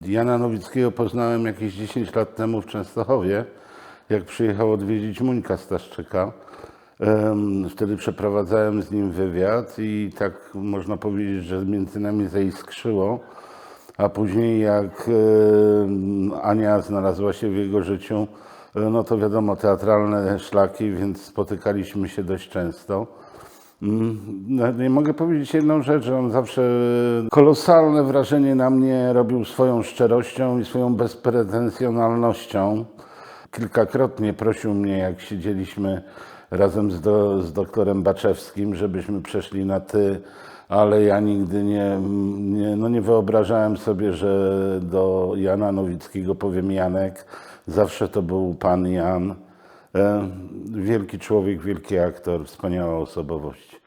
Jana Nowickiego poznałem jakieś 10 lat temu w Częstochowie, jak przyjechał odwiedzić Muńka Staszczyka. Wtedy przeprowadzałem z nim wywiad i tak można powiedzieć, że między nami zaiskrzyło. A później jak Ania znalazła się w jego życiu, e, no to wiadomo, teatralne szlaki, więc spotykaliśmy się dość często. Mm, Nie mogę powiedzieć jedną rzecz, że on zawsze kolosalne wrażenie na mnie robił swoją szczerością i swoją bezpretensjonalnością. Kilkakrotnie prosił mnie, jak siedzieliśmy razem z, do, z doktorem Baczewskim, żebyśmy przeszli na ty, ale ja nigdy nie, nie, no nie wyobrażałem sobie, że do Jana Nowickiego powiem Janek. Zawsze to był pan Jan. E, Wielki człowiek, wielki aktor, wspaniała osobowość.